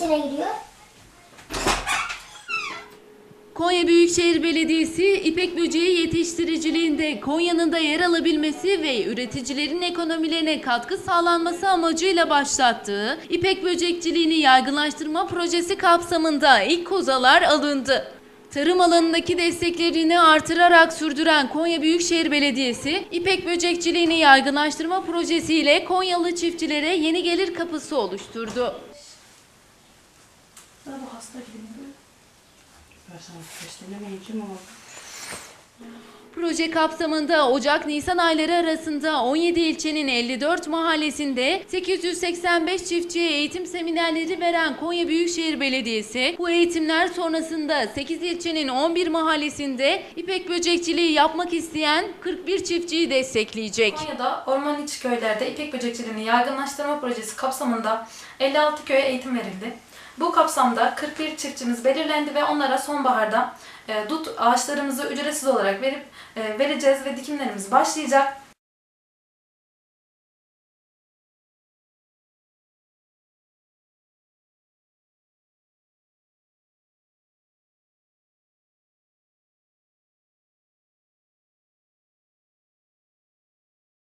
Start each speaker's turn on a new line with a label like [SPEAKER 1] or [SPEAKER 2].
[SPEAKER 1] içine giriyor.
[SPEAKER 2] Konya Büyükşehir Belediyesi İpek böceği yetiştiriciliğinde Konya'nın da yer alabilmesi ve üreticilerin ekonomilerine katkı sağlanması amacıyla başlattığı İpek böcekçiliğini yaygınlaştırma projesi kapsamında ilk kozalar alındı. Tarım alanındaki desteklerini artırarak sürdüren Konya Büyükşehir Belediyesi, İpek böcekçiliğini yaygınlaştırma projesiyle Konyalı çiftçilere yeni gelir kapısı oluşturdu.
[SPEAKER 3] Daha bu hasta gibi mi? Ben sana beslenemeyeceğim ama.
[SPEAKER 2] Proje kapsamında Ocak-Nisan ayları arasında 17 ilçenin 54 mahallesinde 885 çiftçiye eğitim seminerleri veren Konya Büyükşehir Belediyesi, bu eğitimler sonrasında 8 ilçenin 11 mahallesinde ipek böcekçiliği yapmak isteyen 41 çiftçiyi destekleyecek.
[SPEAKER 4] Konya'da orman içi köylerde ipek böcekçiliğini yaygınlaştırma projesi kapsamında 56 köye eğitim verildi. Bu kapsamda 41 çiftçimiz belirlendi ve onlara sonbaharda e, dut ağaçlarımızı ücretsiz olarak verip e, vereceğiz ve dikimlerimiz başlayacak.